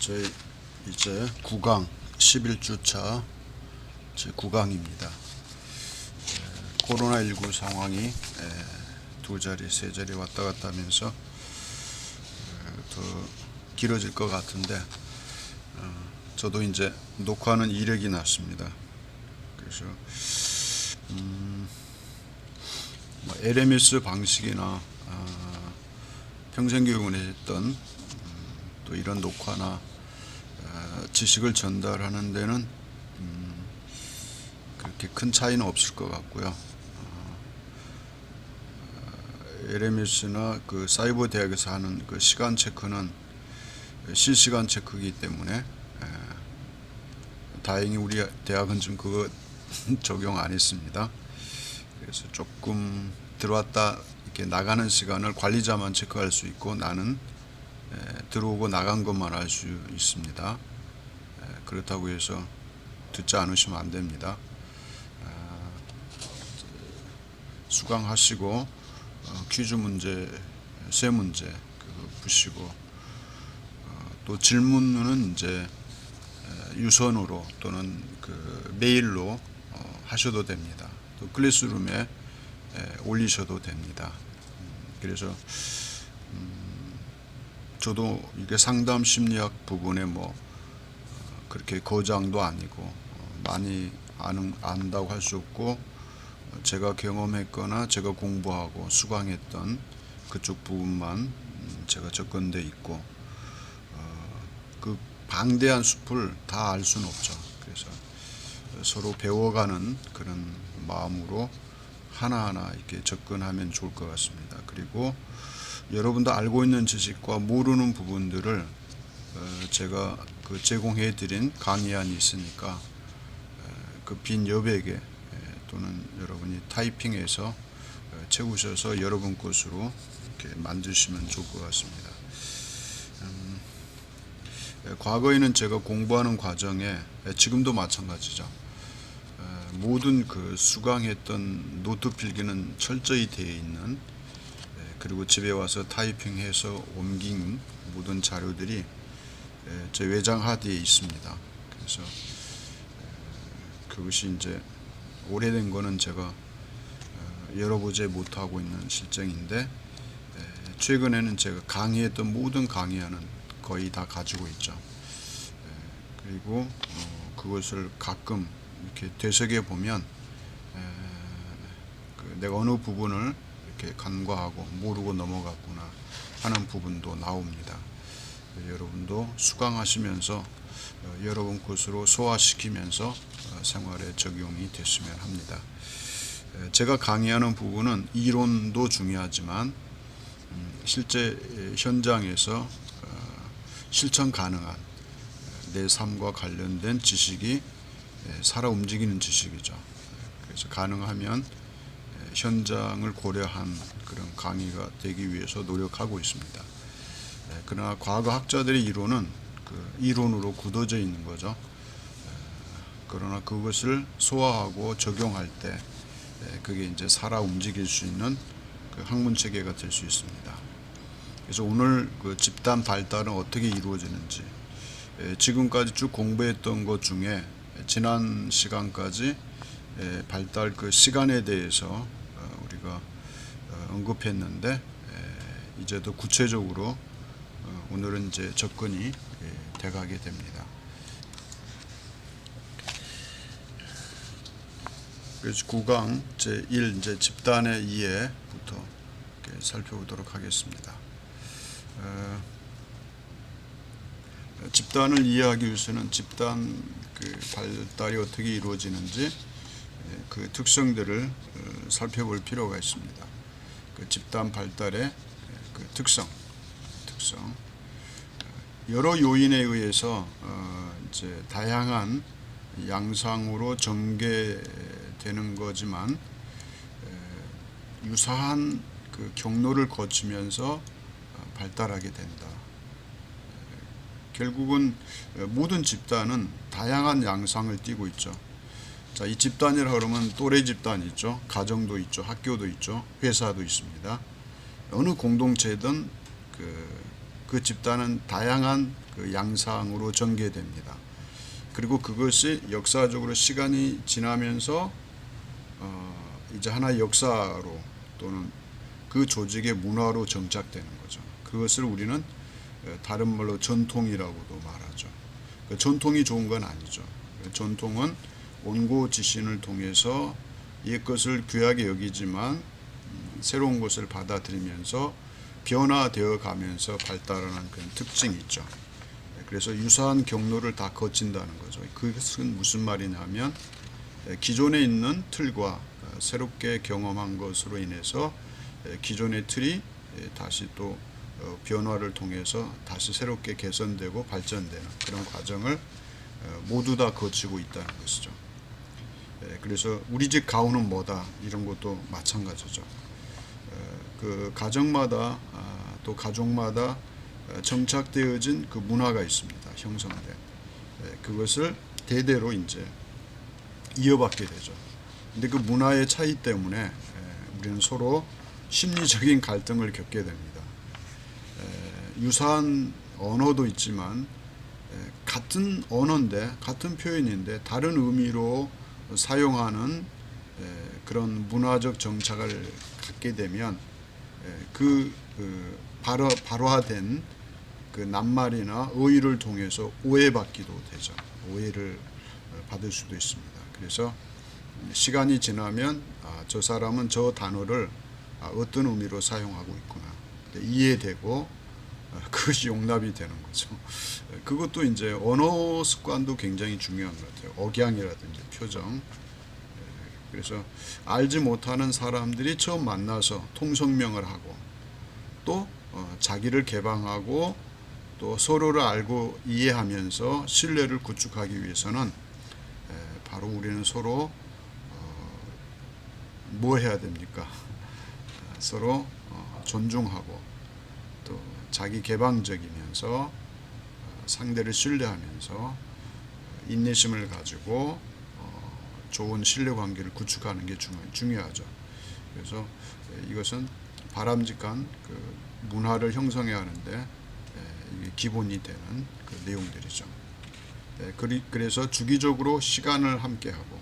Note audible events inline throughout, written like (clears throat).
저희 이제 9강 11주차 제 9강입니다. 코로나19 상황이 에, 두 자리, 세 자리 왔다 갔다 하면서 에, 더 길어질 것 같은데 어, 저도 이제 녹화하는 이력이 났습니다. 그래서 음, 뭐 LMS 방식이나 아, 평생교육원에 했던 음, 또 이런 녹화나 어, 지식을 전달하는 데는 음, 그렇게 큰 차이는 없을 것 같고요. 어, LMS나 그 사이버 대학에서 하는 그 시간 체크는 실시간 체크이기 때문에 에, 다행히 우리 대학은 지금 그거 (laughs) 적용 안 했습니다. 그래서 조금 들어왔다 이렇게 나가는 시간을 관리자만 체크할 수 있고 나는 에, 들어오고 나간 것만 알 수 있습니다. 에, 그렇다고 해서 듣지 않으시면 안 됩니다. 아, 수강하시고 어, 퀴즈 문제, 세 문제 푸시고 어, 또 질문은 이제 에, 유선으로 또는 그 메일로 어, 하셔도 됩니다. 또 클래스룸에 에, 올리셔도 됩니다. 음, 그래서 음, 저도 이게 상담 심리학 부분에 뭐 어, 그렇게 거장도 아니고 어, 많이 아는 안다고 할 수 없고 어, 제가 경험했거나 제가 공부하고 수강했던 그쪽 부분만 음, 제가 접근돼 있고 어, 그 방대한 숲을 다 알 수는 없죠. 그래서 서로 배워가는 그런 마음으로 하나하나 이렇게 접근하면 좋을 것 같습니다. 그리고 여러분도 알고 있는 지식과 모르는 부분들을 어, 제가 그 제공해 드린 강의안이 있으니까 그 빈 여백에 에, 또는 여러분이 타이핑해서 어, 채우셔서 여러분 것으로 이렇게 만드시면 좋을 것 같습니다. 음, 에, 과거에는 제가 공부하는 과정에 에, 지금도 마찬가지죠. 에, 모든 그 수강했던 노트 필기는 철저히 되어 있는 에, 그리고 집에 와서 타이핑해서 옮긴 모든 자료들이 에, 제 외장 하드에 있습니다. 그래서 그것이 이제 오래된 거는 제가 어, 열어보지 못하고 있는 실정인데 에, 최근에는 제가 강의했던 모든 강의안은 거의 다 가지고 있죠. 에, 그리고 어, 그것을 가끔 이렇게 되새겨 보면 에, 그 내가 어느 부분을 이렇게 간과하고 모르고 넘어갔구나 하는 부분도 나옵니다. 에, 여러분도 수강하시면서 어, 여러분 것으로 소화시키면서 어, 생활에 적용이 됐으면 합니다. 에, 제가 강의하는 부분은 이론도 중요하지만 음, 실제 에, 현장에서 어, 실천 가능한 에, 내 삶과 관련된 지식이 에, 살아 움직이는 지식이죠. 에, 그래서 가능하면 에, 현장을 고려한 그런 강의가 되기 위해서 노력하고 있습니다. 에, 그러나 과거 학자들의 이론은 그 이론으로 굳어져 있는 거죠. 에, 그러나 그것을 소화하고 적용할 때 에, 그게 이제 살아 움직일 수 있는 그 학문 체계가 될 수 있습니다. 그래서 오늘 그 집단 발달은 어떻게 이루어지는지 에, 지금까지 쭉 공부했던 것 중에 지난 시간까지 에, 발달 그 시간에 대해서 어, 우리가 어, 언급했는데 에, 이제 더 구체적으로 어, 오늘은 이제 접근이 예, 돼가게 됩니다. 그래서 9강 제1 이제 집단의 이해부터 살펴보도록 하겠습니다. 어, 집단을 이해하기 위해서는 집단 그 발달이 어떻게 이루어지는지 예, 그 특성들을 어, 살펴볼 필요가 있습니다. 그 집단 발달의 예, 그 특성, 특성. 여러 요인에 의해서 어, 이제 다양한 양상으로 전개되는 거지만 에, 유사한 그 경로를 거치면서 어, 발달하게 된다. 에, 결국은 어, 모든 집단은 다양한 양상을 띠고 있죠. 자, 이 집단이라 그러면 또래 집단이 있죠. 가정도 있죠. 학교도 있죠. 회사도 있습니다. 어느 공동체든 그 그 집단은 다양한 그 양상으로 전개됩니다. 그리고 그것이 역사적으로 시간이 지나면서 어, 이제 하나의 역사로 또는 그 조직의 문화로 정착되는 거죠. 그것을 우리는 어, 다른 말로 전통이라고도 말하죠. 그 전통이 좋은 건 아니죠. 그 전통은 온고 지신을 통해서 옛 것을 귀하게 여기지만 음, 새로운 것을 받아들이면서 변화되어 가면서 발달하는 그런 특징이 있죠. 그래서 유사한 경로를 다 거친다는 거죠. 그것은 무슨 말이냐면 에, 기존에 있는 틀과 어, 새롭게 경험한 것으로 인해서 에, 기존의 틀이 에, 다시 또 어, 변화를 통해서 다시 새롭게 개선되고 발전되는 그런 과정을 어, 모두 다 거치고 있다는 것이죠. 에, 그래서 우리 집 가훈은 뭐다 이런 것도 마찬가지죠. 어, 그 가정마다 아, 또 가족마다 어, 정착되어진 그 문화가 있습니다. 형성된 에, 그것을 대대로 이제 이어받게 되죠. 근데 그 문화의 차이 때문에 에, 우리는 서로 심리적인 갈등을 겪게 됩니다. 에, 유사한 언어도 있지만 에, 같은 언어인데 같은 표현인데 다른 의미로 사용하는 에, 그런 문화적 정착을 갖게 되면 에, 그, 그 발화, 발화된 그 낱말이나 어휘를 통해서 오해받기도 되죠. 오해를 어, 받을 수도 있습니다. 그래서 시간이 지나면 아, 저 사람은 저 단어를 아, 어떤 의미로 사용하고 있구나 이해되고 어, (laughs) 그것이 용납이 되는 거죠. 에, 그것도 이제 언어 습관도 굉장히 중요한 것 같아요. 억양이라든지 표정. 에, 그래서 알지 못하는 사람들이 처음 만나서 통성명을 하고 또 어, 자기를 개방하고 또 서로를 알고 이해하면서 신뢰를 구축하기 위해서는 에, 바로 우리는 서로 어, 뭐 해야 됩니까? 어, (laughs) 서로 어, 존중하고 또 자기 개방적이면서 어, 상대를 신뢰하면서 어, 인내심을 가지고 어, 좋은 신뢰 관계를 구축하는 게 중요, 중요하죠. 그래서 에, 이것은 바람직한 그 문화를 형성해야 하는데 에, 이게 기본이 되는 그 내용들이죠. 에, 그리, 그래서 주기적으로 시간을 함께하고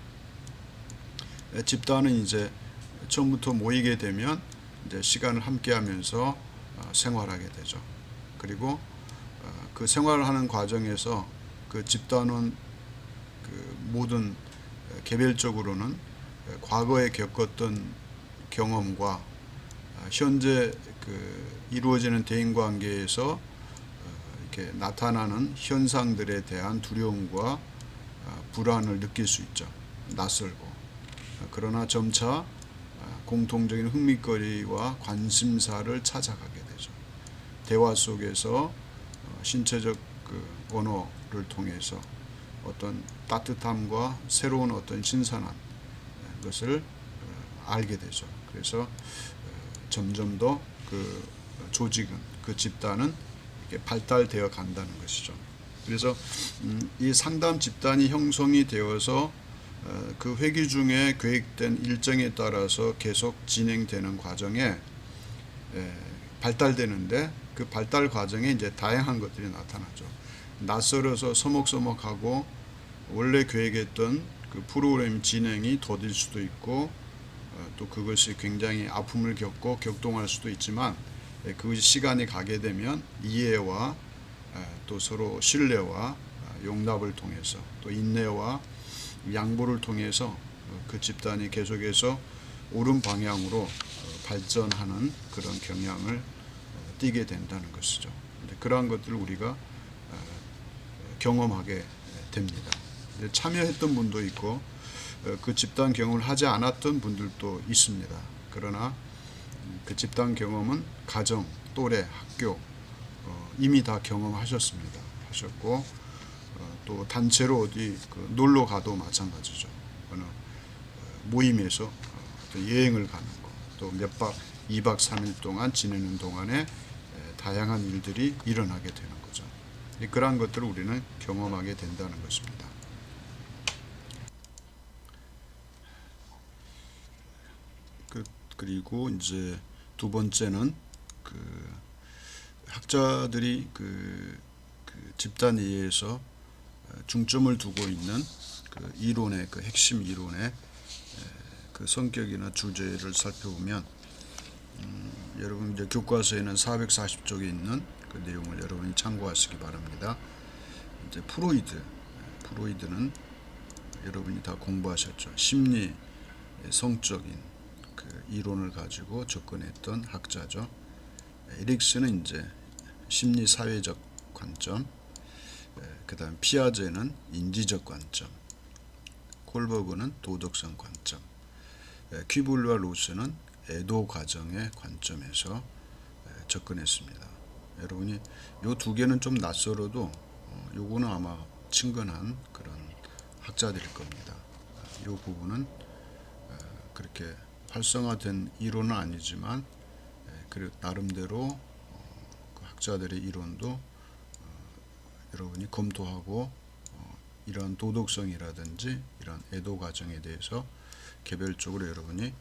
에, 집단은 이제 처음부터 모이게 되면 이제 시간을 함께하면서 어, 생활하게 되죠. 그리고 어, 그 생활하는 과정에서 그 집단은 그 모든 에, 개별적으로는 에, 과거에 겪었던 경험과 아, 현재 그 이루어지는 대인 관계에서 어, 이렇게 나타나는 현상들에 대한 두려움과 아, 불안을 느낄 수 있죠. 낯설고. 아, 그러나 점차 아, 공통적인 흥미거리와 관심사를 찾아가게 되죠. 대화 속에서 어, 신체적 그 언어를 통해서 어떤 따뜻함과 새로운 어떤 신선한 것을 어, 알게 되죠. 그래서 어, 점점 더 그 조직은 그 집단은 발달되어 간다는 것이죠. 그래서 음, 이 상담 집단이 형성이 되어서 어, 그 회기 중에 계획된 일정에 따라서 계속 진행되는 과정에 에, 발달되는데 그 발달 과정에 이제 다양한 것들이 나타나죠. 낯설어서 서먹서먹하고 원래 계획했던 그 프로그램 진행이 더딜 수도 있고 어, 또 그것이 굉장히 아픔을 겪고 격동할 수도 있지만 에, 그것이 시간이 가게 되면 이해와 에, 또 서로 신뢰와 아, 용납을 통해서 또 인내와 양보를 통해서 어, 그 집단이 계속해서 옳은 방향으로 어, 발전하는 그런 경향을 어, 띠게 된다는 것이죠. 그러한 것들을 우리가 어, 경험하게 됩니다. 이제 참여했던 분도 있고 어, 그 집단 경험을 하지 않았던 분들도 있습니다. 그러나 음, 그 집단 경험은 가정, 또래, 학교 어, 이미 다 경험하셨습니다. 하셨고 어, 또 단체로 어디 그 놀러 가도 마찬가지죠. 어느 어, 모임에서 여행을 가는 거, 또몇 박, 2박 3일 동안 지내는 동안에 에, 다양한 일들이 일어나게 되는 그러한 것들을 우리는 경험하게 된다는 것입니다. 그, 그리고 이제 두 번째는 그 학자들이 그, 그 집단 이해에서 어, 중점을 두고 있는 그 이론의 그 핵심 이론의 에, 그 성격이나 주제를 살펴보면 음, 여러분 이제 교과서에는 440쪽에 있는 그 내용을 여러분이 참고하시기 바랍니다. 이제 프로이드, 프로이드는 여러분이 다 공부하셨죠. 심리 성적인 그 이론을 가지고 접근했던 학자죠. 에릭스는 이제 심리 사회적 관점, 그다음 피아제는 인지적 관점, 콜버그는 도덕성 관점, 에, 퀴블과 로스는 애도 과정의 관점에서 에, 접근했습니다. 여러분이 요 두 개는 좀 낯설어도 어, 요거는 아마 친근한 그런 학자들일 겁니다. 요 부분은 어, 그렇게 활성화된 이론은 아니지만 에, 그 나름대로 어, 그 학자들의 이론도 어, 여러분이 검토하고 어, 이런 도덕성이라든지 이런 애도 과정에 대해서 개별적으로 여러분이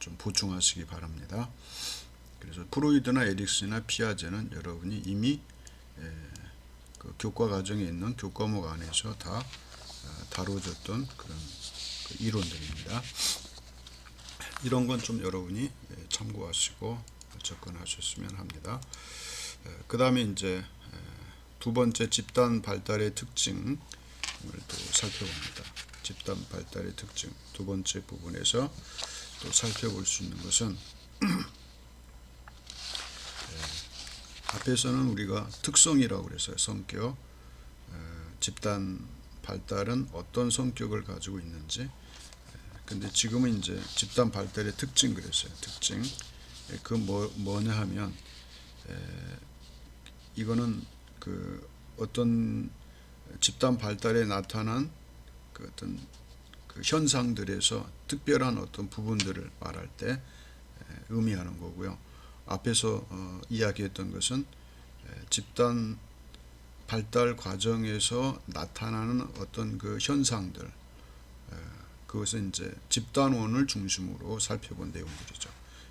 좀 보충하시기 바랍니다. 그래서 프로이드나 에릭슨이나 피아제는 여러분이 이미 에, 그 교과 과정에 있는 교과목 안에서 다 어, 다뤄졌던 그런 그 이론들입니다. 이런 건 좀 여러분이 예, 참고하시고 접근하셨으면 합니다. 그 다음에 이제 에, 두 번째 집단 발달의 특징을 또 살펴봅니다. 집단 발달의 특징 두 번째 부분에서 또 살펴볼 수 있는 것은 (clears throat) 에, 앞에서는 우리가 특성이라고 그랬어요. 성격 에, 집단 발달은 어떤 성격을 가지고 있는지 근데 지금은 이제 집단 발달의 특징 그랬어요. 특징. 예, 그 뭐, 뭐냐 하면 에, 이거는 그 어떤 집단 발달에 나타난 그 어떤 그 현상들에서 특별한 어떤 부분들을 말할 때 에, 의미하는 거고요. 앞에서 어, 이야기했던 것은 에, 집단 발달 과정에서 나타나는 어떤 그 현상들 그것은 이제 집단원을 중심으로 살펴본 내용들이죠.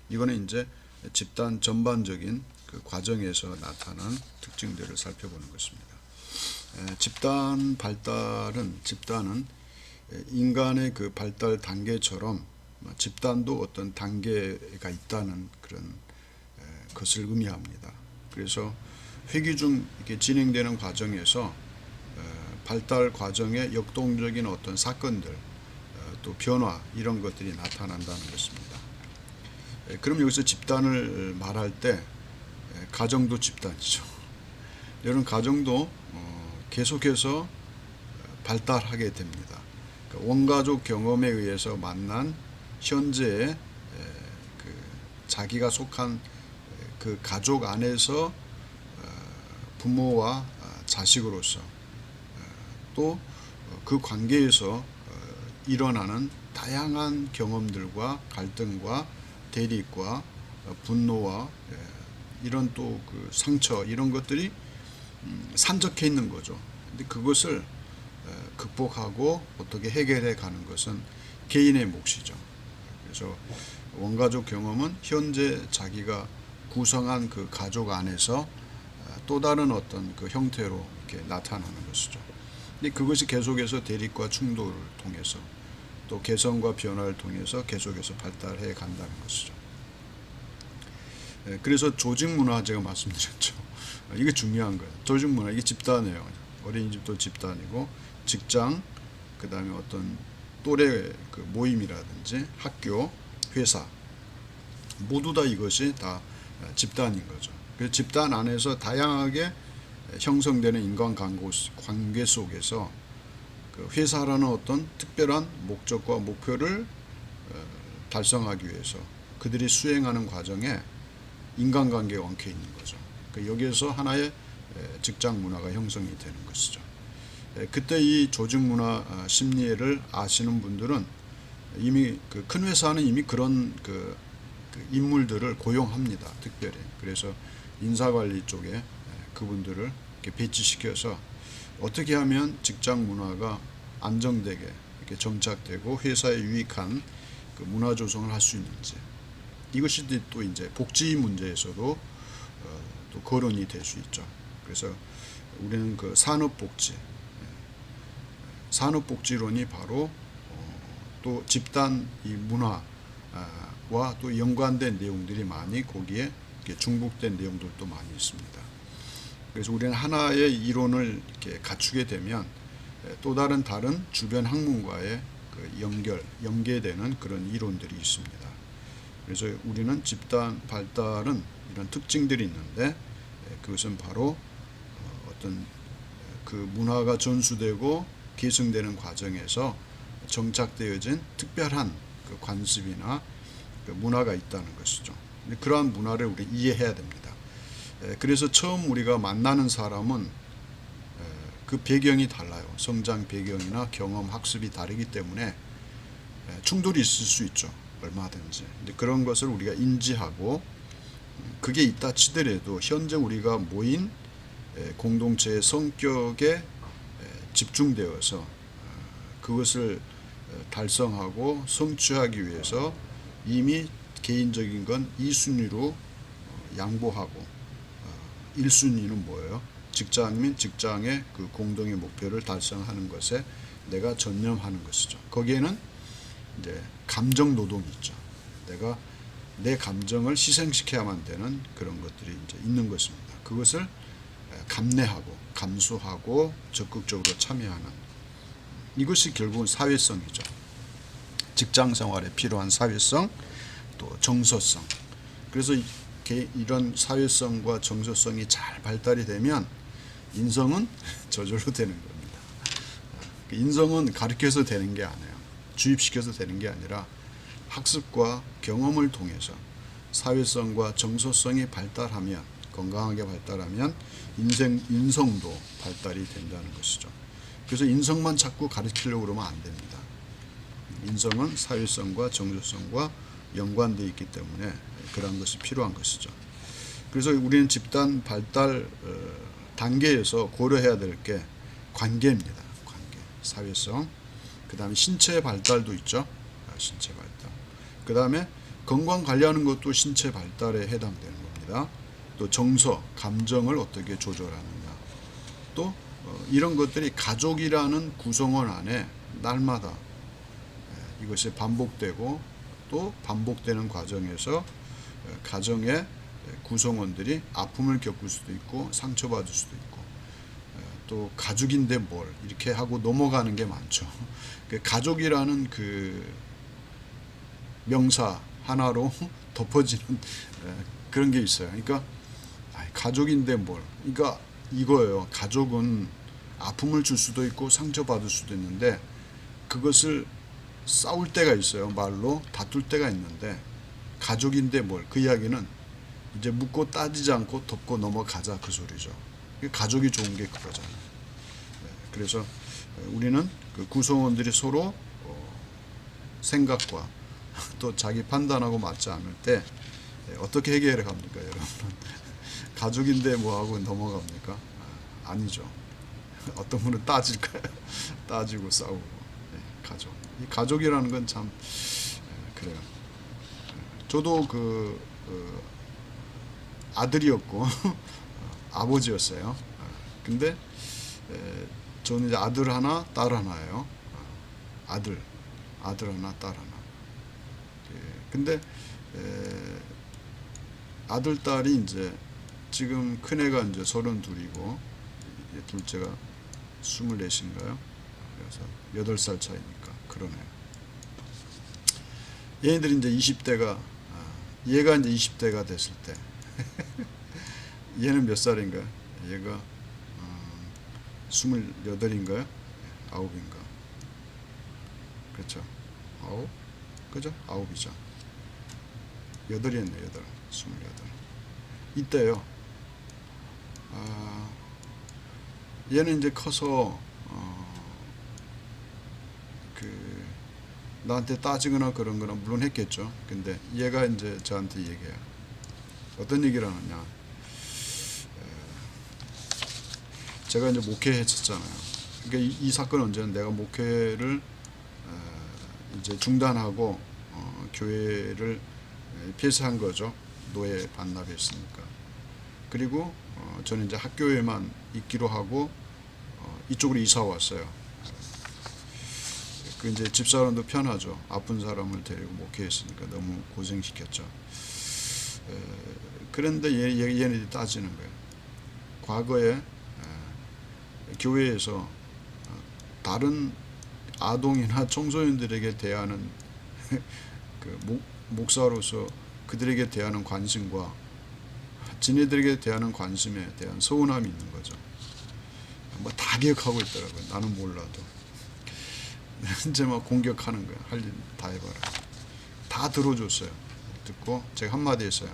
이거는 이제 집단 전반적인 그 과정에서 나타난 특징들을 살펴보는 것입니다. 에, 집단 발달은 집단은 에, 인간의 그 발달 단계처럼 뭐 집단도 어떤 단계가 있다는 그런 에, 것을 의미합니다. 그래서 회기 중 이렇게 진행되는 과정에서 에, 발달 과정의 역동적인 어떤 사건들 또 변화 이런 것들이 나타난다는 것입니다. 에, 그럼 여기서 집단을 말할 때 에, 가정도 집단이죠. 이런 가정도 어, 계속해서 어, 발달하게 됩니다. 그러니까 원가족 경험에 의해서 만난 현재의 에, 그 자기가 속한 에, 그 가족 안에서 어, 부모와 어, 자식으로서 또 그 관계에서 어, 일어나는 다양한 경험들과 갈등과 대립과 어, 분노와 예, 이런 또 그 상처 이런 것들이 음, 산적해 있는 거죠. 근데 그것을 어, 극복하고 어떻게 해결해 가는 것은 개인의 몫이죠. 그래서 원가족 경험은 현재 자기가 구성한 그 가족 안에서 어, 또 다른 어떤 그 형태로 이렇게 나타나는 것이죠. 근데 그것이 계속해서 대립과 충돌을 통해서 또 개성과 변화를 통해서 계속해서 발달해 간다는 것이죠. 예, 그래서 조직 문화 제가 말씀드렸죠. 이게 중요한 거예요. 조직 문화 이게 집단이에요. 어린이집도 집단이고 직장 그다음에 어떤 또래 그 모임이라든지 학교, 회사 모두 다 이것이 다 집단인 거죠. 그 집단 안에서 다양하게 형성되는 인간 관계 속에서 그 회사라는 어떤 특별한 목적과 목표를 어, 달성하기 위해서 그들이 수행하는 과정에 인간관계가 엉켜 있는 거죠. 그 여기에서 하나의 직장 문화가 형성이 되는 것이죠. 그때 이 조직 문화 아, 심리를 아시는 분들은 이미 그 큰 회사는 이미 그런 그, 그 인물들을 고용합니다. 특별히 그래서 인사관리 쪽에 그분들을 이렇게 배치시켜서 어떻게 하면 직장 문화가 안정되게 이렇게 정착되고 회사에 유익한 그 문화 조성을 할 수 있는지 이것이 또 이제 복지 문제에서도 어, 또 거론이 될 수 있죠. 그래서 우리는 그 산업복지, 예, 산업복지론이 바로 어, 또 집단 이 문화와 또 연관된 내용들이 많이 거기에 중복된 내용들도 많이 있습니다. 그래서 우리는 하나의 이론을 이렇게 갖추게 되면 예, 또 다른 다른 주변 학문과의 그 연결, 연계되는 그런 이론들이 있습니다. 그래서 우리는 집단 발달은 이런 특징들이 있는데 예, 그것은 바로 어, 어떤 그 문화가 전수되고 계승되는 과정에서 정착되어진 특별한 그 관습이나 그 문화가 있다는 것이죠. 그러한 문화를 우리 이해해야 됩니다. 에, 그래서 처음 우리가 만나는 사람은 에, 그 배경이 달라요. 성장 배경이나 경험, 학습이 다르기 때문에 에, 충돌이 있을 수 있죠. 얼마든지. 그런 것을 우리가 인지하고 음, 그게 있다 치더라도 현재 우리가 모인 에, 공동체의 성격에 에, 집중되어서 어, 그것을 어, 달성하고 성취하기 위해서 이미 개인적인 건 2순위로 어, 양보하고 어, 1순위는 뭐예요? 직장이면 직장의 그 공동의 목표를 달성하는 것에 내가 전념하는 것이죠. 거기에는 이제 감정 노동이 있죠. 내가 내 감정을 희생시켜야만 되는 그런 것들이 이제 있는 것입니다. 그것을 에, 감내하고 감수하고 적극적으로 참여하는 이것이 결국은 사회성이죠. 직장 생활에 필요한 사회성 또 정서성. 그래서 이런 사회성과 정서성이 잘 발달이 되면 인성은 (laughs) 저절로 되는 겁니다. 그 인성은 가르쳐서 되는 게 아니에요. 주입시켜서 되는 게 아니라 학습과 경험을 통해서 사회성과 정서성이 발달하면 건강하게 발달하면 인생 인성도 발달이 된다는 것이죠. 그래서 인성만 자꾸 가르치려고 그러면 안 됩니다. 인성은 사회성과 정서성과 연관되어 있기 때문에 그러한 것이 필요한 것이죠. 그래서 우리는 집단 발달 어, 단계에서 고려해야 될 게 관계입니다. 관계, 사회성. 그 다음에 신체 발달도 있죠. 아, 신체 발달. 그 다음에 건강 관리하는 것도 신체 발달에 해당되는 겁니다. 또 정서, 감정을 어떻게 조절하느냐. 또 어, 이런 것들이 가족이라는 구성원 안에 날마다 예, 이것이 반복되고 또 반복되는 과정에서 어, 가정의 구성원들이 아픔을 겪을 수도 있고 상처받을 수도 있고 어, 또 가족인데 뭘 이렇게 하고 넘어가는 게 많죠. 그 가족이라는 그 명사 하나로 (laughs) 덮어지는 에, 그런 게 있어요. 그러니까 가족인데 뭘? 그러니까 이거예요. 가족은 아픔을 줄 수도 있고 상처받을 수도 있는데 그것을 싸울 때가 있어요. 말로 다툴 때가 있는데 가족인데 뭘? 그 이야기는 이제 묻고 따지지 않고 덮고 넘어가자 그 소리죠. 가족이 좋은 게 그거잖아요. 네, 그래서 우리는 그 구성원들이 서로 어, 생각과 (laughs) 또 자기 판단하고 맞지 않을 때 어떻게 해결해 갑니까, 여러분? (laughs) 가족인데 뭐 하고 넘어갑니까? 아, 아니죠. (laughs) 어떤 분은 따질까요? 따지고 싸우고 네, 가족. 이 가족이라는 건 참 그래요. 저도 그, 그 아들이었고 (laughs) 아버지였어요. 어, 근데 에, 저는 이제 아들 하나, 딸 하나예요. 어, 아들, 아들 하나, 딸 하나. 예, 근데 에, 아들, 딸이 이제 지금 큰 애가 이제 서른 둘이고 둘째가 스물넷인가요? 그래서 여덟 살 차이니까 그러네요. 얘네들이 이제 20대가 얘가 이제 20대가 됐을 때 (laughs) 얘는 몇 살인가? 얘가 음, 스물여덟인가요? 아홉인가? 그렇죠. 아홉? 그죠? 아홉이죠. 여덟이었네, 여덟. 스물여덟. 이때요. 아, 얘는 이제 커서 어, 그 나한테 따지거나 그런 거는 물론 했겠죠. 근데 얘가 이제 저한테 얘기해요. 어떤 얘기를 하느냐. 에, 제가 이제 목회했었잖아요. 그러니까 이, 이 사건은 언제는 내가 목회를 에, 이제 중단하고 어, 교회를 에, 폐쇄한 거죠. 노예 반납했으니까. 그리고 어, 저는 이제 학교에만 있기로 하고 어, 이쪽으로 이사 왔어요. 그 이제 집사람도 편하죠. 아픈 사람을 데리고 목회했으니까 너무 고생시켰죠. 에, 그런데 얘, 얘, 얘네들이 따지는 거예요. 과거에 에, 교회에서 어, 다른 아동이나 (laughs) 청소년들에게 대하는 (laughs) 그 목, 목사로서 그들에게 대하는 관심과 지네들에게 대하는 관심에 대한 서운함이 있는 거죠. 뭐 다 기억하고 있더라고요. 나는 몰라도. (laughs) 이제 막 공격하는 거야. 할 일 다 해봐라. 다 들어줬어요. 듣고 제가 한마디 했어요.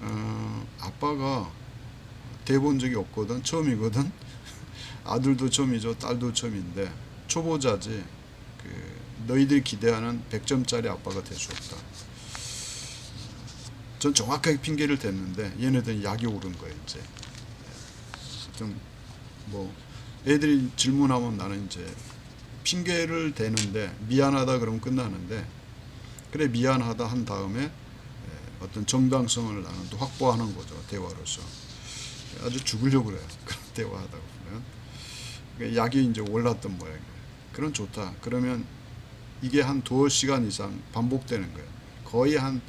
어, 아빠가 대본 적이 없거든. 처음이거든. (laughs) 아들도 처음이죠. 딸도 처음인데 초보자지. 그 너희들이 기대하는 100점짜리 아빠가 될 수 없다. 전 정확하게 핑계를 댔는데 얘네들은 약이 오른 거예요 이제. 좀 뭐 애들이 질문하면 나는 이제 핑계를 대는데 미안하다 그러면 끝나는데 그래 미안하다 한 다음에 에, 어떤 정당성을 나는 또 확보하는 거죠 대화로서. 아주 죽으려고 그래요 (laughs) 그런 대화하다 보면. 그러니까 약이 이제 올랐던 모양이에요. 그런 좋다. 그러면 이게 한 두어 시간 이상 반복되는 거예요. 거의 한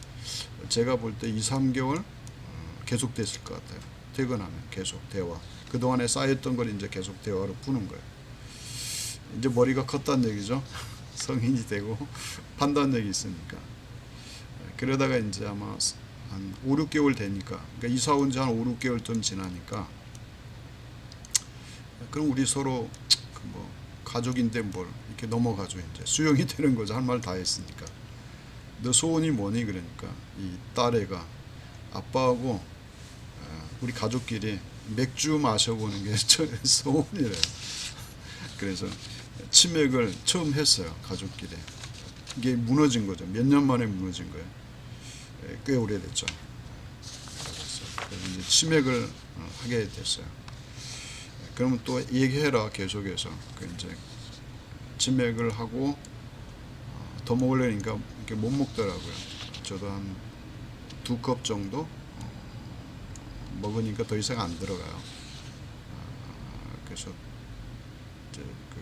제가 볼 때 2, 3개월 어, 계속됐을 것 같아요. 퇴근하면 계속 대화. 그동안에 쌓였던 걸 이제 계속 대화로 푸는 거예요 이제 머리가 컸다는 얘기죠. 성인이 되고 판단력이 있으니까. 그러다가 이제 아마 한 5, 6개월 되니까. 그러니까 이사 온 지 한 5, 6개월 좀 지나니까. 그럼 우리 서로 그뭐 가족인데 뭘 이렇게 넘어가죠 이제. 수용이 되는 거죠. 할 말 다 했으니까. 너 소원이 뭐니? 그러니까 이 딸애가 아빠하고 어, 우리 가족끼리 맥주 마셔보는 게 (laughs) 저 소원이래요 그래서 치맥을 처음 했어요 가족끼리. 이게 무너진 거죠. 몇 년 만에 무너진 거예요. 예, 꽤 오래됐죠. 그래서 이제 치맥을 어, 하게 됐어요. 예, 그러면 또 얘기해라 계속해서. 그 이제 치맥을 하고 어, 더 먹으려니까 이렇게 못 먹더라고요. 저도 한 두 컵 정도 어, 먹으니까 더 이상 안 들어가요. 아, 그래서 이제 그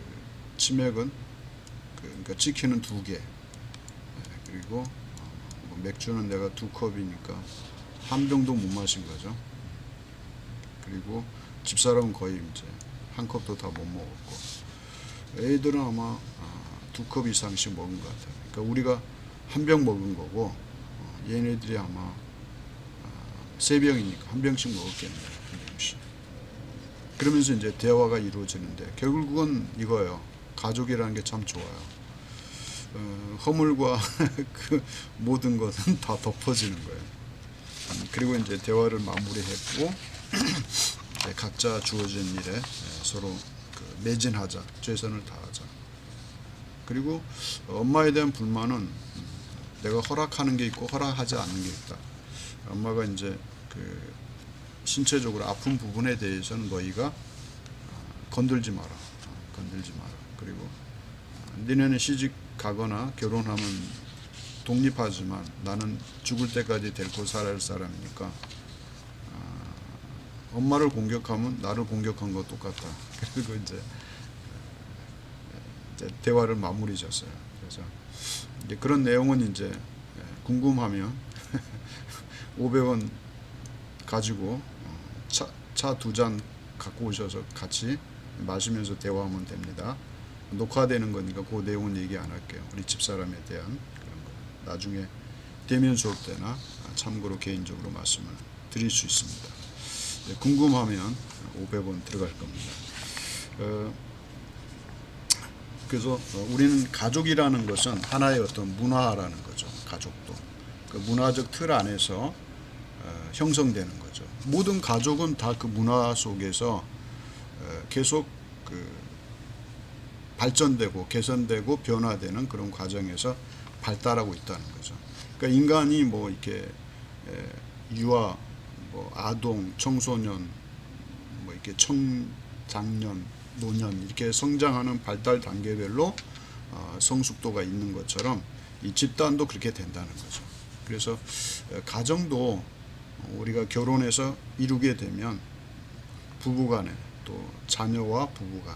치맥은 그 그러니까 치킨은 두 개, 예, 그리고 어, 뭐 맥주는 내가 두 컵이니까 한 병도 못 마신 거죠. 그리고 집사람은 거의 이제 한 컵도 다 못 먹었고 애들은 아마 아, 두컵 이상씩 먹은 것 같아요. 그러니까 우리가 한 병 먹은 거고 어, 얘네들이 아마 아, 세 병이니까 한 병씩 먹었겠네요. 그러면서 이제 대화가 이루어지는데 결국은 이거예요. 가족이라는 게 참 좋아요. 어, 허물과 (laughs) 그 모든 것은 다 덮어지는 거예요. 음, 그리고 이제 대화를 마무리했고 (clears throat) 네, 각자 주어진 일에 네, 서로 그 매진하자, 최선을 다하자. 그리고 엄마에 대한 불만은 음, 내가 허락하는 게 있고 허락하지 않는 게 있다. 엄마가 이제 그 신체적으로 아픈 부분에 대해서는 너희가 어, 건들지 마라. 어, 건들지 마라. 그리고 어, 니네는 시집 가거나 결혼하면 독립하지만 나는 죽을 때까지 데리고 살아야 할 사람이니까 어, 엄마를 공격하면 나를 공격한 거 똑같다. (laughs) 그리고 이제, 어, 이제 대화를 마무리 졌어요. 그래서 이제 그런 내용은 이제 예, 궁금하면 (laughs) 500원 가지고 차 두 잔 갖고 오셔서 같이 마시면서 대화하면 됩니다. 녹화되는 거니까 그 내용은 얘기 안 할게요. 우리 집사람에 대한 그런 거. 나중에 대면 수업 때나 참고로 개인적으로 말씀을 드릴 수 있습니다. 네, 궁금하면 500원 들어갈 겁니다. 어, 그래서 어, 우리는 가족이라는 것은 하나의 어떤 문화라는 거죠. 가족도 그 문화적 틀 안에서 어, 형성되는 거죠. 모든 가족은 다 그 문화 속에서 어, 계속 그 발전되고 개선되고 변화되는 그런 과정에서 발달하고 있다는 거죠. 그러니까 인간이 뭐 이렇게 에, 유아, 뭐 아동, 청소년, 뭐 이렇게 청장년, 노년 이렇게 성장하는 발달 단계별로 어, 성숙도가 있는 것처럼 이 집단도 그렇게 된다는 거죠. 그래서 어, 가정도 우리가 결혼해서 이루게 되면 부부간에 또 자녀와 부부간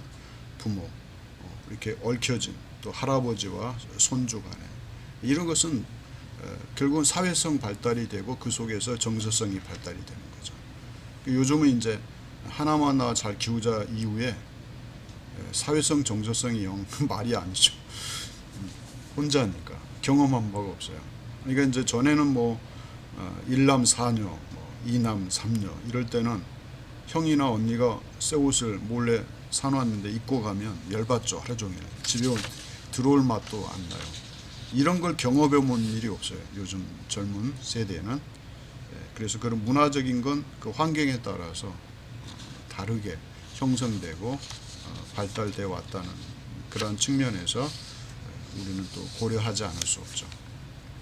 부모 어, 이렇게 얽혀진 또 할아버지와 손주 간에 이런 것은 어, 결국은 사회성 발달이 되고 그 속에서 정서성이 발달이 되는 거죠. 요즘은 이제 하나만 낳아 잘 키우자 이후에 에, 사회성 정서성이 영 (laughs) 말이 아니죠. 음, 혼자니까 경험한 바가 없어요. 그러니까 이제 전에는 뭐 어, 일남 사녀, 뭐 이남 삼녀 이럴 때는 형이나 언니가 새 옷을 몰래 사놨는데 입고 가면 열받죠 하루 종일 집에 올- 들어올 맛도 안 나요. 이런 걸 경험해 본 일이 없어요. 요즘 젊은 세대는 예, 그래서 그런 문화적인 건 그 환경에 따라서 어, 다르게 형성되고 어, 발달돼 왔다는 그러한 측면에서 어, 우리는 또 고려하지 않을 수 없죠.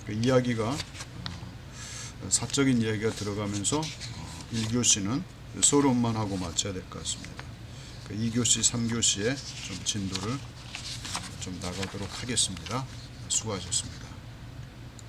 그 이야기가 어, 사적인 이야기가 들어가면서 어, 1교시는 서론만 하고 마쳐야 될 것 같습니다. 그 2교시, 3교시에 좀 진도를 좀 나가도록 하겠습니다. 수고하셨습니다.